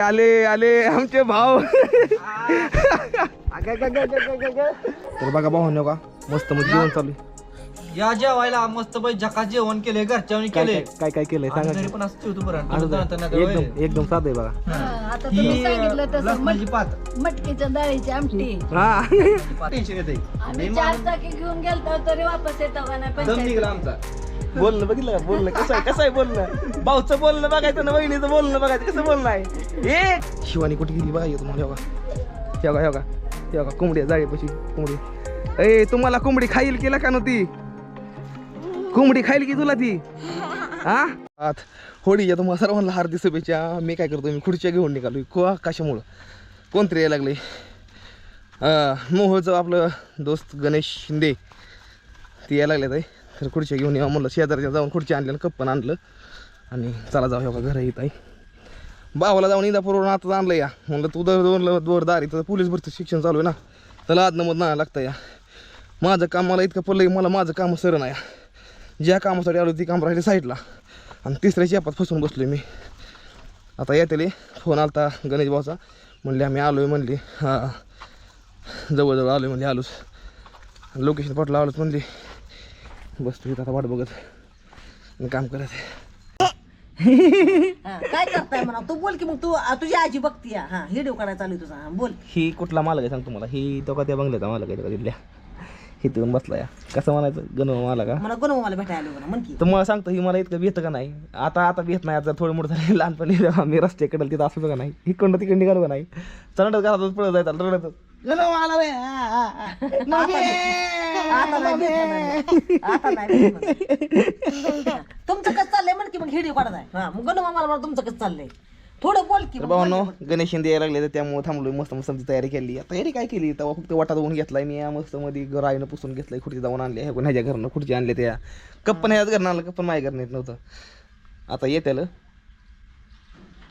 आले आले आमचे भाऊ तर बघा भाऊ का मस्त मध्ये जेवण चालू आहे. या जेवायला मस्त पैकी झकास जेवण केले घरच्यावर काय केले काय- काय काय केलंय सांगा की. पण असं ठेवतो बरं असं नंतर- आहे. नंतर- नंतर- एकदम एकदम साधं आहे बघा आता ही तुम्ही सांगितलं तसं लसणाची मट- पात मटकीच्या डाळीची आमटी हा टेन्शन येते आम्ही चार चाकी घेऊन गेलतो तरी वापस येतो का नाही दम पंचायत निघला आमचा बोलणं बघितलं का? बोलणं कसं आहे? कसं आहे बोलणं? भाऊचं बोलणं बघायचं ना बहिणीचं बोलणं बघायचं कसं बोलणं आहे? हे! शिवानी कुठे गेली बघा तुम्हाला योगा योगा योगा योगा कोंबडी जाळी पशी कोंबडी. ए तुम्हाला कोंबडी खाईल केला का नव्हती? कोंबडी खाईल की तुला ती? हा? आत या तुम्हाला सर्वांना हार्दिक शुभेच्छा. मी काय करतो मी खुर्च्या घेऊन निघालो को कशामुळं? कोणतरी यायला लागले मोहोळचं आपलं दोस्त गणेश शिंदे. ते यायला लागले ताई तर खुर्च्या घेऊन या म्हणलं शेजारच्या जाऊन खुर्ची आणली कप्पन आणलं. आणि चला जाऊ हो का घर येत आहे बाबाला जाऊन इंदापूरवरून आता आणलं या. म्हणलं तू दर दोन दोर दारी तर पोलीस भरती शिक्षण चालू आहे ना. त्याला आदनं मध नाही लागतं या. माझं काम मला इतकं पडलं की मला माझं काम सर नाही ज्या कामासाठी आलो ती काम राहिली साईडला. आणि तिसऱ्या चेपात फसून बसलो मी. आता येतेले फोन आलता गणेश भाऊचा. म्हणले आम्ही आलो आहे म्हणली. हां. जवळजवळ आलो आहे म्हणले आलोच. लोकेशन पटला आलोच म्हणली. बसतो इथं आता वाट बघत. काम करत हा, काय करताय म्हणा? तू बोल की मग तू तुझी आजी बघती हा व्हिडिओ काढायला चालू आहे तुझा हा, बोल. ही कुठला मालक आहे सांग तुम्हाला? ही तो का त्या बंगल्याचा मालक आहे तो का तिथल्या? इथून बसला या. कसं म्हणायचं? गण मालक का मला कोण मला भेटायला आलो म्हणा म्हण की. तर मला सांगतो ही मला इतकं भेटतं का नाही? आता आता भेट नाही आता थोडं मोठं झालं लहानपणी मी रस्त्याकडे तिथं असं का नाही इकडं तिकडे निघालो का नाही? चढत घरातच पळत जायचं रडत आला रे! आता नाही भेटणार. आता नाही भेटणार. हा, तुमचं कसं चाललंय? म्हण की मग व्हिडिओ काढाय हा मग गणू मामाला म्हणा तुमचं कसं चाललंय? थोडं बोल की तर मग भावांनो बोल. गणेश शिंदे यायला लागले तर त्यामुळे थांबलोय. मस्त मस्त आमची तयारी केली. आता तयारी काय केली? तेव्हा फक्त वाटा जाऊन घेतलाय मी. या मस्त मध्ये राईनं पुसून घेतलाय खुर्ची जाऊन आणली. ह्या ह्याच्या घरनं खुर्ची आणली त्या. कप्पन ह्याच घरनं आणलं कप्पन माझ्या घरनं येत नव्हतं. आता येत्याला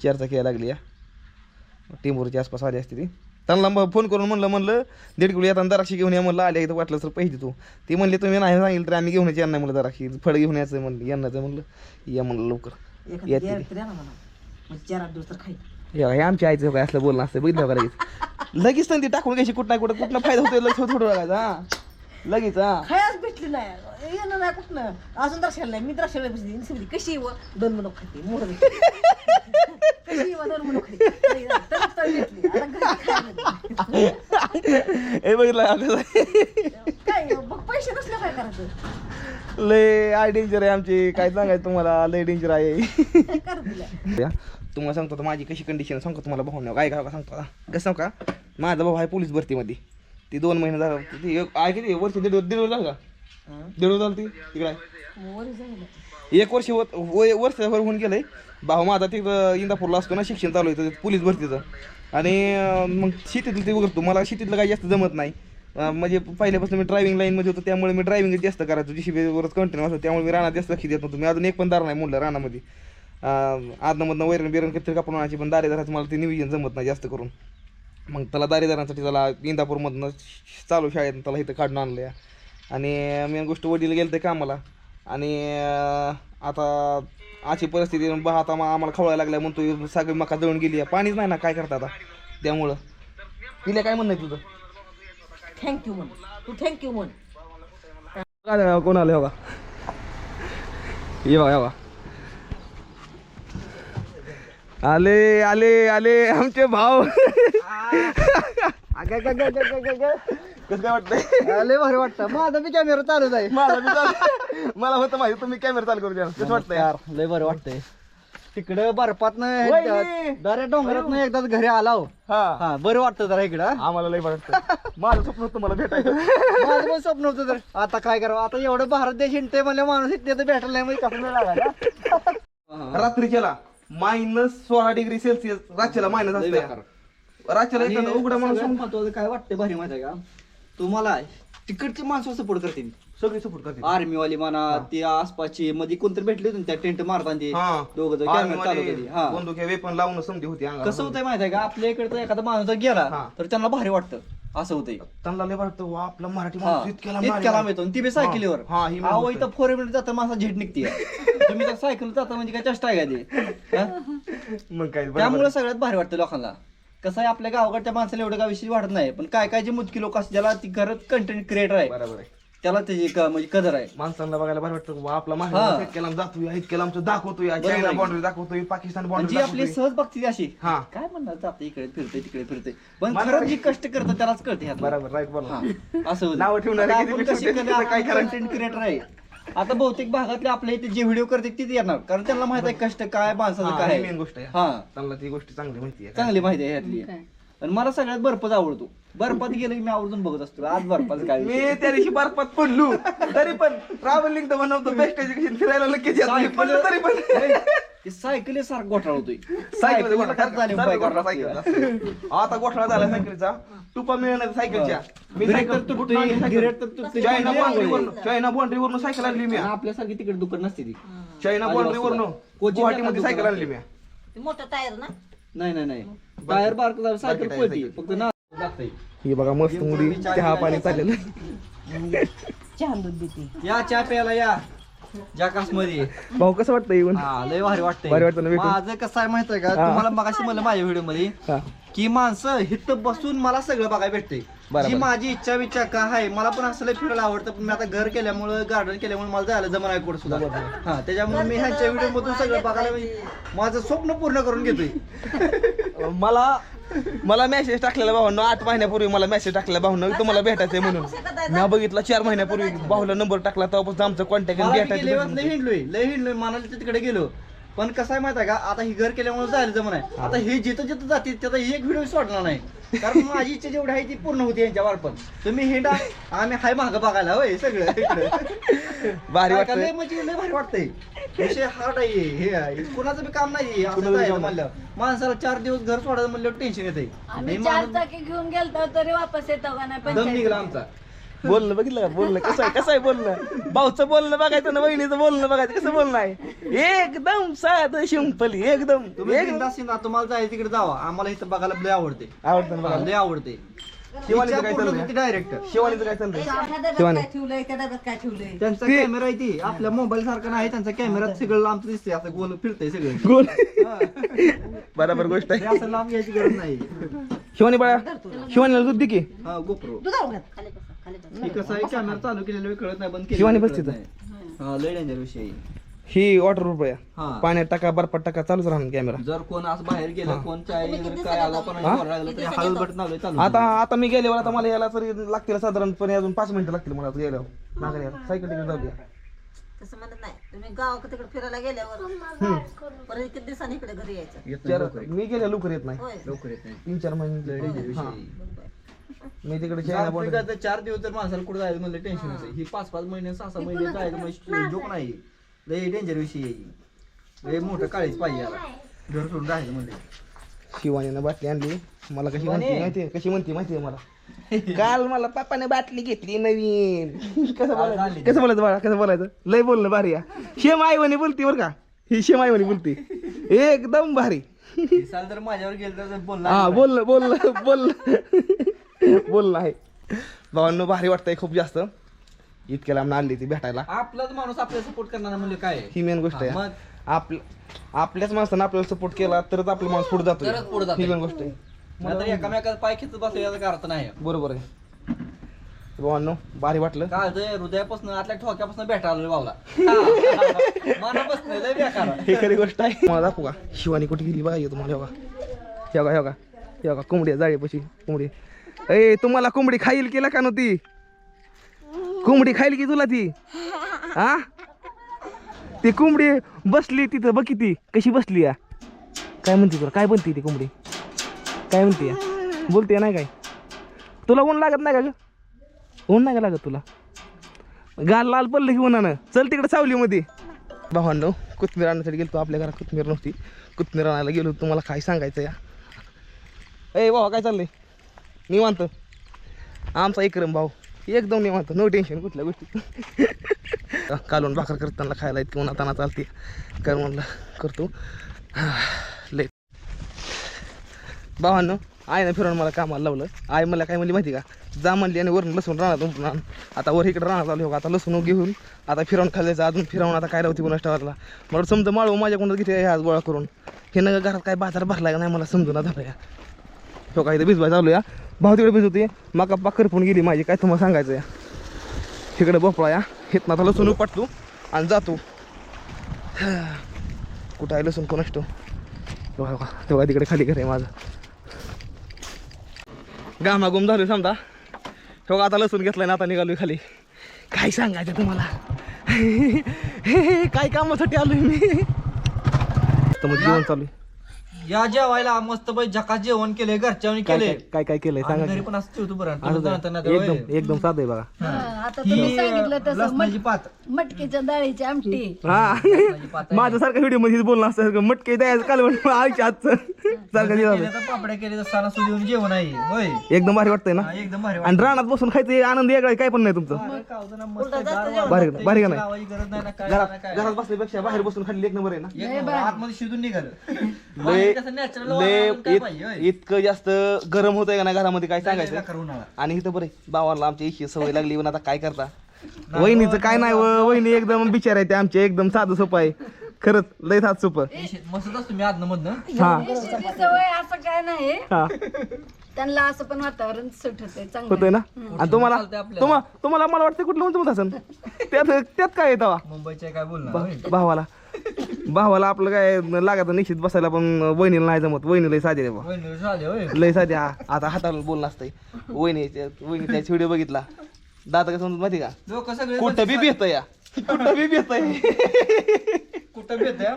चर्चा घ्यायला लागली या. टिंबूरच्या आसपास आली असते ती. त्यांना फोन करून म्हणलं म्हणलं दीड किलो येताना दराक्षी घेऊन या म्हणलं आल्या इथं वाटलं तर पैसे तू. ती म्हणली तुम्ही नाही सांगितलं तर आम्ही घेऊन यायचं यांना म्हणलं दराक्षी फळ घेऊन यायचं म्हणलं यांनाचं म्हणलं. या म्हणलं लवकर. खाई हे आमच्या आईचं काय असलं बोलणं असतं बघितलं लगेच? लगेच संधी टाकून घ्यायची कुठं नाही कुठं कुठं फायदा होतोय लगेच थोडं बघायचं हा. लगेच हा. खायच भेटली नाही. येणं नाही कुठनं. अजून द्राक्षाला नाही. मी द्राक्षाला बसली. कशी व? दोन मनोक खाते. मोर कशी व? दोन मनोक खाते. हे बघितलं आहे? काय मग पैसे नसले काय करायचं? लय आय डेंजर आहे आमची. काय सांगायचं तुम्हाला? लय डेंजर आहे. या, तुम्हाला सांगतो आता माझी कशी कंडिशन सांगतो तुम्हाला भाऊ काय का सांगतो आता. कसं सांगू का? माझा भाऊ आहे पोलीस भरतीमध्ये. ती दोन महिने झालं. ती एक- आहे किती वर्ष दीड दीड वर्ष झालं का? दीड वर्ष झालं ती. तिकडे आहे. एक वर्ष होत वय- वर्षभर होऊन गेलंय. भाऊ माझा तिथं इंदापूरला असतो ना शिक्षण चालू आहे पोलीस भरतीचं. आणि अं, मग शेतीतलं ते करतो मला शेतीतलं काही जास्त जमत नाही. अं, म्हणजे पहिल्यापासून मी ड्रायव्हिंग लाईनमध्ये होतो त्यामुळे मी ड्रायव्हिंग जास्त करायचो. जीसीबीवरच कंटिन्यू असतो त्यामुळे मी रानात जास्त लक्ष देत नव्हतो. मी अजून एक पण दार नाही म्हणलं रानामध्ये. आदनमधनं वैरण बिरण कधी कापून आणायची पण दारेदाराचं मला ते नियोजन जमत नाही जास्त करून. मग त्याला दारेदारांसाठी त्याला इंदापूरमधनं चालू शाळेत त्याला इथं काढून आणलं आणि मेन गोष्ट वडील गेलं ते कामाला. आणि आता अशी परिस्थिती बा आता मग आम्हाला खवळायला लागल्या म्हणतो सगळी मका जळून गेली आहे. पाणीच नाही ना. काय करता आता? त्यामुळं. तिला काय म्हणणं तुझं? थँक्यू म्हण. तू थँक्यू म्हण. काय कोण आलं बघा? ये बघा ये बघा. आले आले आले. आमचे भाऊ. कसं काय वाटतंय? लय भारी वाटतं. माझा बी कॅमेरा चालू आहे. मला बी चालू- मला होतं माहिती तुम्ही कॅमेरा चालू करू द्या कसं वाटतंय? लय बरं वाटतंय. तिकडं बर्फात वहिनी! दऱ्या डोंगरात एकदाच घरी आला हो. हा. हा बरं वाटतं जरा इकडं हा. आम्हाला लय वाटतं. माझं स्वप्न होतं मला भेटायचं. माझं पण स्वप्न होतं तर आता काय करावं? आता एवढं भारत देश हिंडते म्हणलं माणूस इथे तर भेटायला नाही म्हणजे कसं नाही लागायला रात्रीच्याला मायनस सोळा डिग्री सेल्सिअस. रात्रीला मायनस असते रात्रीला एखादा उघडा माणूस महत्वाचं काय वाटतं भारी माहिती आहे का? तुम्हाला तिकडची माणसं सपोर्ट करते सगळी सपोर्ट करते आर्मी वाली म्हणा ते आसपासची मध्ये कोणतरी भेटले होते ना त्या टेंट मारताना ते हा. दोघं जण होते. हा. बंदूक वेपन लावून समधी होती अंगाला. कसं होतंय माहिती आहे का? आपल्या इकडचं एखादा माणूस जर गेला हा. तर त्यांना भारी वाटतं. असं होतंय. त्यांना लय वाटतं वा आपला मराठी हा, माणूस इतक्याला आणि ती बी सायकलीवर. हा, ही अहो इथं फोर मिनिट जातं माझा झेट निघते तुम्ही तर सायकल जाता म्हणजे काय चेष्टा आहे का ते? हा? मग काय बरोबर. त्यामुळे सगळ्यात भारी वाटतं लोकांना. कसं आहे आपल्या गावाकडच्या माणसाला एवढं काय विषय वाटत नाही पण काय काय जे मुदकी लोक असतात ज्याला ती खरंच कंटेंट क्रिएटर आहे बरोबर आहे त्याला त्याची क- म्हणजे कदर आहे माणसांना बघायला भारी वाटतं वा आपला हा. जातोय लांबचं दाखवतोय बरोबर चायना आहे. बॉर्डर दाखवतोय पाकिस्तान आणि बॉर्डर जी आपली सहज बघते ती अशी हा काय म्हणणार जाते इकडे फिरते तिकडे फिरते पण मला- खरंच जी कष्ट करतं त्यालाच कळते ह्यातलं. बरोबर राईट बोला हा, असं. नावं ठेवणारे किती कधी काय? कंटेंट क्रिएटर आहे आता बहुतेक भागातले आपल्या इथे जे व्हिडिओ करते तिथे येणार. कारण त्यांना माहीत आहे कष्ट काय माणसाचं काय. मेन आहे. गोष्ट आहे. हा. त्यांना ती गोष्ट चांगली माहिती आहे. चांगली माहिती आहे ह्यातली. काय? आणि मला सगळ्यात बर्फच आवडतो. बर्फात गेलं की मी आवर्जून बघत असतो. आज बर्फाचं काय मी विषय. त्या दिवशी बर्फात पडलो. तरी पण ट्रॅव्हलिंग तर बनवतो बेस्ट एज्युकेशन फिरायला येत. पडलो तरी पण. ते सायकली सारखं गोठा होतोय. सायकल झाले. आता गोठा झाला सायकलचा टुपा मिळणार सायकलच्या मी सायकल तर तुटतोय, गिरेट तर तुटतोय. चायना लय बाउंड्री अवघड वरून चायना बाउंड्री वरून सायकल आणली मी. आपल्यासारखी तिकडे दुकान नसते ती. चायना बाउंड्री वरून कोचिंग गुवाहाटीमध्ये सायकल आणली मी. ते मोठं टायर ना? नाही नाही नाही. टायर बारक झालं सायकल पळती. सायकल. फक्त ना ही बघा मस्त मुली चहा पाणी चाललेलं. चहा दूध देते. या चहा प्यायला या. जाकासमध्ये भाऊ कसं वाटतं येऊन? हा लय भारी वाटतंय. भारी वाटतं ना? माझं कसं आहे माहीत आहे का. तुम्हाला मगाशी म्हणलं माझ्या व्हिडिओमध्ये हा. की माणसं इथं बसून मला सगळं बघायला भेटते. जी माझी इच्छा विचार का आहे मला पण असं लय फिरायला आवडतं पण मी आता घर केल्यामुळे गार्डन केल्यामुळे मला जायला आहे कुठं सुद्धा. हा त्याच्यामुळे मी ह्यांच्या व्हिडिओ मधून सगळं बघायला माझं स्वप्न पूर्ण करून घेतोय. मला मला मेसेज टाकलेला भाऊंना आठ महिन्यापूर्वी मला मेसेज टाकलेला भाऊंना तुम्हाला भेटायचंय म्हणून. मी बघितला चार महिन्यापूर्वी भाऊला नंबर टाकला तेव्हापासून आमचं कॉन्टॅक्ट मला वेळेस लय हिंडलोय लय हिंडलोय तिकडे गेलो. पण कसं आहे माहिती आहे का? आता ही घर केल्यामुळे जायला जमन आहे. आता हे जिथं जिथं जाते त्याचा एक व्हिडिओ सोडणार नाही. कारण माझी इच्छा जेवढी आहे ती पूर्ण होती यांच्या वारपण तुम्ही हिंडा आम्ही हाय माग बघायला होय सगळं. इकडं. भारी काय का वाटतंय. लय म्हणजे लय भारी वाटतंय. विषय हार्ड आहे हे आहे. कुणाचं बी काम नाही असं कुणाचं बी जायचं काम नाही. म्हणलं. माणसाला चार दिवस घर सोडायचं म्हणलं टेन्शन येते आम्ही चार चाकी घेऊन गेलतो तरी वापस येतो का नाही दम निघला पंचायत आमचा. बोलणं बघितलं का? बोलणं कसं आहे? कसं आहे बोलणं? भाऊचं बोलणं बघायचं ना बहिणीचं बोलणं बघायचं? कसं बोलणं आहे? एकदम साधं सिंपल एकदम. तुम्ही एकदम. बिनधास्त शिंदा, तुम्हाला जायचं तिकडे जावा. आम्हाला इथं बघायला लय आवडते. आवडतं ना हा, बघा लय आवडते. शिवानीचं काय चाललंय? डायरेक्ट शिवानीचं काय चाललंय? ह्या डब्यात शिवानी. काय ठेवलंय त्या डब्यात काय ठेवलंय? त्यांचा ते- कॅमेरा आहे ती. आपल्या मोबाईल सारखा नाही त्यांचा कॅमेरा सगळं लांब दिसते असं गोल फिरतंय सगळं. गोल. हा. बरोबर गोष्ट हे आहे असं लांब घ्यायची गरज नाही. शिवानी बाळा शिवानीला दूध दे की. हा गोप्रो. दुधावर घात खाली बसा खाली बसा हे कसं आहे कॅमेरा चालू केलेला वेळ कळत नाही बंद केलेला शिवानी कळत. नाही. हा लय डेंजर विषय आहे. ही वॉटर प्रूफ आहे हा. पाण्यात टाका बर्फात टाका चालूच राहणार कॅमेरा जर कोण असं बाहेर गेलं कोण चाय वगैरे काय आला पण? लागलं तरी हळू बटन चालू. आता आता मी गेल्यावर आता मला यायला तरी लागतील साधारणपणे अजून पाच मिनिटं लागतील मला आता गेल्यावर. माघारी यायला सायकल तिकडे जाऊ द्या. तसं म्हणत नाही. तुम्ही गावाकडे तिकडे फिरायला गेल्यावर परत किती दिवसांनी इकडे घरी यायचं? येत नाही चार लवकर. मी गेल्या लवकर येत नाही. होय. लवकर येत नाही. तीन चार महिने. डेंजर विषय. मी तिकडे चायना आफ्रिकाचं चार दिवस जर माणसाला कुठे जायचं म्हणलं टेन्शन ही. पाच पाच महिने सहा सहा महिने जायचं म्हणजे जोक नाही. लय डेंजर विषय आहे. लय मोठं काळीच पाहिजे याला. घर सोडून राहायचं म्हणजे शिवानीनं बाटली आणली. मला कशी? म्हणते माहितीये? कशी म्हणते माहितीये मला? काल मला पप्पाने बाटली घेतली नवीन. कसं बोलायचं. कसं बोलायचं बाळा? कसं बोलायचं? लय बोलणं भारी आहे. शेम आईवणी बोलती बरं का? ही शेम आईवणी बोलती. एकदम भारी. दिसायला जर माझ्यावर गेलं तर बोलणार हा बोललं बोललं बोललं. बोललं आहे. भावांनो भारी वाटतंय खूप जास्त. इतक्या लांब आणली ती भेटायला. आपलाच माणूस आपल्याला सपोर्ट करणार म्हणजे काय? ही मेन गोष्ट हा, आहे मग? आपल्या आपल्याच माणसानं आपल्याला सपोर्ट केला तरच आपला माणूस पुढे जातो तरच पुढं जातोय. ही मेन गोष्ट आहे. नाहीतर एकामेकाचा पाय खेचत बसलं याचा काय अर्थ नाही. बरोबर आहे. भावांनो भारी वाटलं. हृदयापासून आतल्या ठोक्यापासून भेटायला मनापासून लय बेकार. हे खरी गोष्ट आहे. मला दाखवू का? शिवानी कुठे गेली बघा. हे तुम्हाला योगा योगा योगा योगा कोंबडी जाळीपाशी कोंबडी ए तुम्हाला कोंबडी खाईल केला का नव्हती? कोंबडी खाईल की तुला ती? हा ती कोंबडी बसली तिथं बघ ती कशी बसली या. काय म्हणते तुला? काय बनते ती कोंबडी? काय म्हणते या? बोलते नाही काय? तुला ऊन लागत नाही का ग? ऊन नाही का लागत तुला? गाल लाल पडलं की उन्हानं. चल तिकडे सावलीमध्ये. भावांनो कोथमीर आणण्यासाठी गेलो आपल्या घरात कोथमीर नव्हती. कोथमीर आणायला गेलो. तुम्हाला काय सांगायचं या? ए भावा काय चाललंय? निवांत. आमचा इक्रम भाऊ. एकदम निवांत. नो टेन्शन कुठल्या गोष्टी. कालून भाकर करताना खायला इतकी उन्हाताना चालते. कर म्हणलं? करतो. लय. भावांनो आईनं फिरवून मला कामाला लावलं. आई मला काय म्हणली माहिती का? जा म्हणली आणि वरून लसूण राहणार उठून आता वर इकडे राहणार आलो आता लसूण घेऊन. आता फिरवून खाल्ल्याचं अजून फिरवून आता काय लावती कोणास टावरला मला समजा माळव माझ्याकडून किती आज गोळा करून? हे न घरात काय बाजार भरला का नाही मला समजून झालं या. तो काय इथं भिजवाय चालू या भाऊ तिकडे भिजवते मका पाकर पण गेली माझी काय तुम्हाला सांगायचं या तिकडे भोपळा या. हिथनं आता लसूण पटतो आणि जातो. कुठं आहे लसूण? कोण असतो? तेव्हा तेव्हा तिकडे खाली घर आहे माझं. गामागुम झालो समजा. तेव्हा आता लसूण घेतलाय ना आता निघालो खाली. काय सांगायचं तुम्हाला? काय कामासाठी आलोय मी? तर मग जेवण चालू आहे. या जेवायला मस्त पैकी झकास जेवण केलंय घरच्यावर काय केले काय- काय केलंय? सांगा घरी की. पण असं ठेवतो बरं. असं. एकदम एकदम साधं आहे बघा. हा, आता तुम्ही सांगितलं तसं लसणाची मट- पात. मटकीच्या डाळीची आमटी. हा लसणाची पात आहे. माझ्यासारखं व्हिडिओमध्ये बोलणं असतं मटके द्यायचं काल म्हणून आईच्या सारखं केलं तर पापड्या केले तर सणासुद येऊन जेवण आहे. होय. एकदम भारी वाटतंय ना? हा, एकदम भारी आणि रानात बसून खायचं हे आनंद वेगळा आहे, काय पण नाही तुमचं. भारी भारी का नाही. गरज नाही ना काय घरात नाही, काय घरात बसल्यापेक्षा बाहेर बसून खाल्ली एक नंबर आहे ना? एक नंबर, आतमध्ये शिजून निघालं. लय लय? इतकं जास्त गरम होतंय का ना घरामध्ये? काय सांगायचं. आणि इथं बरे भावाला आमच्या इशी सवय लागली पण आता काय करता? वहिनीचं काय नाही व- वहिनी एकदम बिचार आहे ते आमचे एकदम साधं सोपं आहे. खरंच लय साधं सोपं. मस्तच असतो मी मधनं. हा. इष्टीची सवय असं काय नाही हा. त्यांना असं पण वातावरण सुट होते चांगलं होतंय ना? आणि तुम्हाला. तुम्हाला मला वाटतं कुठलं म्हणतो त्यात त्यात काय येतं मुंबईच्या काय बोलणार होय? भावाला. भावाला आपलं काय लागत निश्चित बसायला पण वहिनीला नाही जमत. वहिनीला साधे रे बा. लय साधे हा आता हाताला बोलणं असतंय. वहिनी वहिनी त्याचा व्हिडिओ बघितला. दादा कसं म्हणतो माहिती का? लोक सगळे कुठं बी भेट या. कुठं बी भेट कुठं भेटतंय?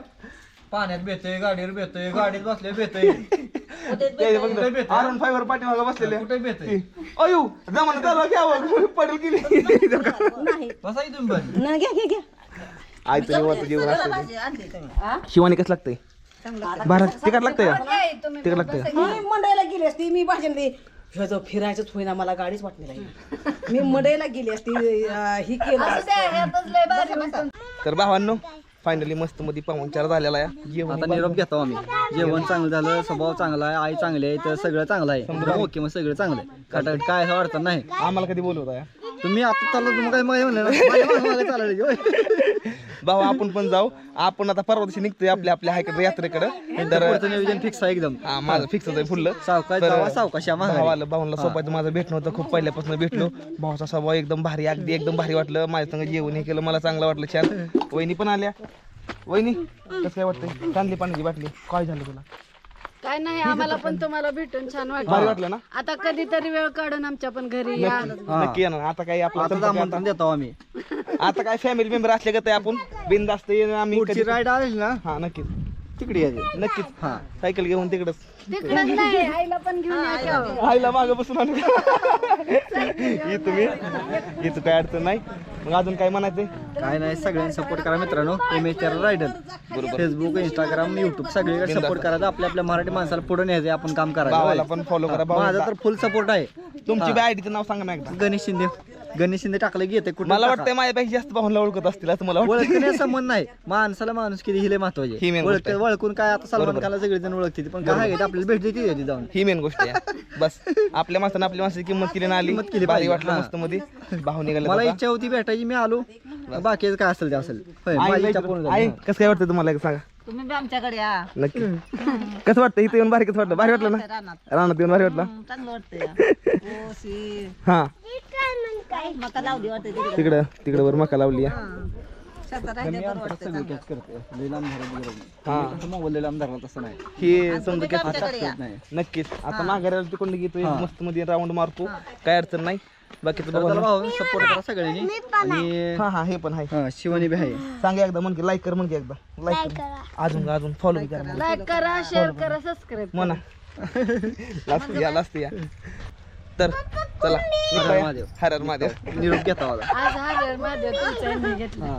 पाण्यात भेटतोय गाडीवर भेटतोय गाडीत बसले भेटतोय? आरण फायवर पाठीमागं बसलेले. कुठे भेटतोय? अयो जमाना त्याला घ्यावं पडेल की नाही? बसा तुम्ही घ्या घ्या. घ्या आयचं जेवण जेवण असतं तुम्ही शिवानी कसं लागतंय? भारत तिकट लागतंय? का तिकट लागतंय? मी मंडईला गेली असती मी भाषण दे. ह्याचं फिरायचंच होईना मला गाडीच वाटली नाही. मी मंडईला गेली असती अं, ही केलं असं द्या ह्यातच लय भारी म्हणतो तर भावांनो फायनली मस्त मध्ये पाहुणचार झालेला आहे. जेवण आता निरोप घेतो आम्ही. जेवण चांगलं झालं स्वभाव चांगला आहे आई चांगली आहे तर सगळं चांगलं आहे. ओके मग सगळं चांगलं आहे. काय असं अडचण नाही. आम्हाला कधी बोलवता या तुम्ही आता चाललो तुम्ही काय मागे म्हणलं? चालले. भाऊ आपण पण जाऊ. आपण आता परवा दिवशी निघतोय आपल्या आपल्या हायकडे यात्रेकडे. तर नियोजन फिक्स आहे एकदम. हा माझं फिक्स आहे फुल्ल. सावकाश. भावाला भावाला सोबत माझं भेटणं होतं खूप पहिल्यापासून भेटलो. भावाचा स्वभाव एकदम भारी अगदी एकदम भारी वाटलं. माझ्या संग जेवण हे केलं मला चांगलं वाटलं छान. वहिनी पण आल्या. वहिनी कसं काय वाटतंय? चांगली पाण्याची बाटली. काय झालं तुला? काय नाही आम्हाला पण तुम्हाला भेटून छान भारी वाटलं. वाटलं ना? आता कधीतरी वेळ काढून आमच्या पण घरी या नक्की येणार. आता काही आपला आता आमंत्रण देतो आम्ही. आता काय फॅमिली मेंबर असले का आम्ही बिनधास्त येणं आम्ही पुढची कधी- राईड आली ना? हा नक्कीच. तिकडे यायचे नक्कीच. हा. सायकल घेऊन तिकडच. तिकडच नाही आईला पण घेऊन या की अहो. आईला मागं बसून आणू ये तुम्ही येतो काय अडचण नाही. मग अजून काय म्हणायचंय? काय नाही सगळ्यांनी सपोर्ट करा मित्रांनो. M H rider. बरोबर. फेसबुक इंस्टाग्राम युट्यूब सगळीकडे सपोर्ट करायचं आपल्या आपल्या मराठी माणसाला पुढे न्यायचं आपण काम भावाला करायचं पण फॉलो करा. हा, भावाला माझा तर फुल सपोर्ट आहे. तुमची बी आयडीचं नाव सांगा ना एकदा. गणेश शिंदे. गणेश शिंदे टाकलं की येते कुठं मला टाका. वाटतंय माझ्यापेक्षा जास्त भावनला ओळखत असतील असं मला वाटतं संबंध नाही. माणसाला माणूस किती हिले ही महत्त्वाचे main गोष्ट ओळख आहे. ओळखून काय आता सलमान खानला सगळेजण ओळखते पण काय आहे ते आपल्याला भेट देते तिथे जाऊन. ही मेन गोष्ट आहे. बस. आपल्या माणसानं आपल्या माणसाची किंमत केली ना आली. किंमत केली भारी पाहिजे, वाटलं हा. मस्त मध्ये. भाऊ निघाले मला इच्छा होती भेटायची मी आलो. बाकी काय असेल ते असेल. होय, माझी इच्छा पूर्ण झाली. कसं काय वाटतं तुम्हाला? एक सांगा. तुम्ही बी आमच्याकडे या. नक्की. कसं वाटतं इथे येऊन भारी कसं वाटलं? भारी वाटलं ना? रानात. रानात येऊन भारी वाटलं? चांगलं वाटतंय. ओसी. हा. मका लावली वाटते तिकडे. तिकडं तिकडं वर मका लावली. शेतात राहिले बरं वाटतंय. हा. हे समजा आमच्याकडे या. नक्कीच. आता माघाऱ्याला तिकडून घेतो मस्त मध्ये राऊंड मारतो. काय अडचण नाही. बाकीचं बघा. भाऊ सपोर्ट करा सगळ्यांनी. आणि हा हा हे पण आहे. हा शिवानी बी आहे. सांगा एकदा म्हण की लाईक कर म्हण की एकदा. लाईक कर. अजून का अजून फॉलो करा. लाईक करा शेअर करा सबस्क्राईब म्हणा. लास्ट या लास्ट या. तर चला. हर हर महादेव. हर हर महादेव. निरोप घेता मला आज हा वेळ माझ्या तुमचा घेतला.